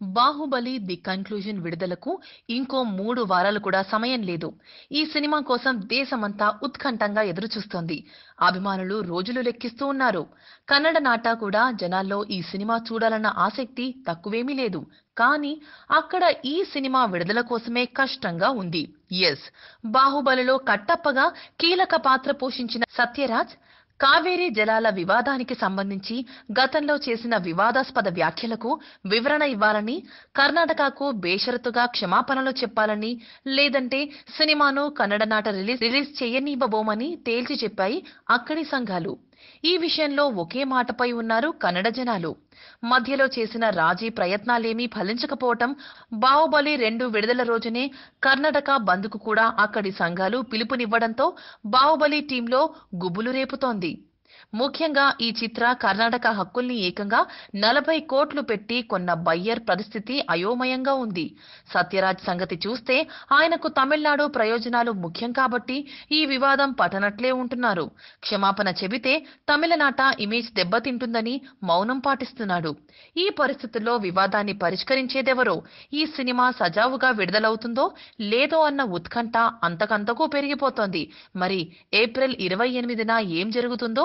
Baahubali the conclusion విడుదలకు ఇంకో మూడు వారాలు కూడా సమయం లేదు. ఈ సినిమా కోసం దేశమంతా ఉత్కంఠంగా ఎదురుచూస్తోంది. అభిమానులు రోజులు లెక్కిస్తూ ఉన్నారు. కన్నడ నాట కూడా జనాల్లో ఈ సినిమా చూడాలన్న ఆసక్తి తక్కువేమీ లేదు. కానీ అక్కడ ఈ సినిమా విడుదల కోసమే కష్టంగా ఉంది. ఎస్. బాహుబలిలో కట్టప్పగా కీలక పాత్ర పోషించిన సత్యరాజ్ కావేరీ జలాల వివాదానికి సంబంధించి గతంలో చేసిన వివాదాస్పద వ్యాఖ్యలకు వివరణ ఇవ్వాలని కర్ణాటకకు బేషరతుగా క్షమాపణలు చెప్పాలని లేదంటే సినిమాను కన్నడ నాట రిలీజ్ రిలీజ్ చేయనివ్వబోమని తేల్చి చెప్పాయి అక్కడి సంఘాలు. ఈ విషయంలో ఒకే మాటపై ఉన్నారు కన్నడ జనాలు. మధ్యలో చేసిన రాజీ ప్రయత్నాలేమీ ఫలించకపోవటం బాహుబలి రెండు విడుదల రోజునే కర్ణాటక బంద్కు కూడా అక్కడి సంఘాలు పిలుపునివ్వడంతో బాహుబలి టీంలో గుబులు రేపుతోంది. ముఖ్యంగా ఈ చిత్ర కర్ణాటక హక్కుల్ని ఏకంగా నలభై కోట్లు పెట్టి కొన్న బయ్యర్ పరిస్థితి అయోమయంగా ఉంది. సత్యరాజ్ సంగతి చూస్తే ఆయనకు తమిళనాడు ప్రయోజనాలు ముఖ్యం కాబట్టి ఈ వివాదం పటనట్లే ఉంటున్నారు. క్షమాపణ చెబితే తమిళనాట ఇమేజ్ దెబ్బతింటుందని మౌనం పాటిస్తున్నాడు. ఈ పరిస్థితుల్లో వివాదాన్ని పరిష్కరించేదెవరో? ఈ సినిమా సజావుగా విడుదలవుతుందో లేదో అన్న ఉత్కంఠ అంతకంతకు పెరిగిపోతోంది. మరి ఏప్రిల్ ఇరవై ఎనిమిదిన ఏం జరుగుతుందో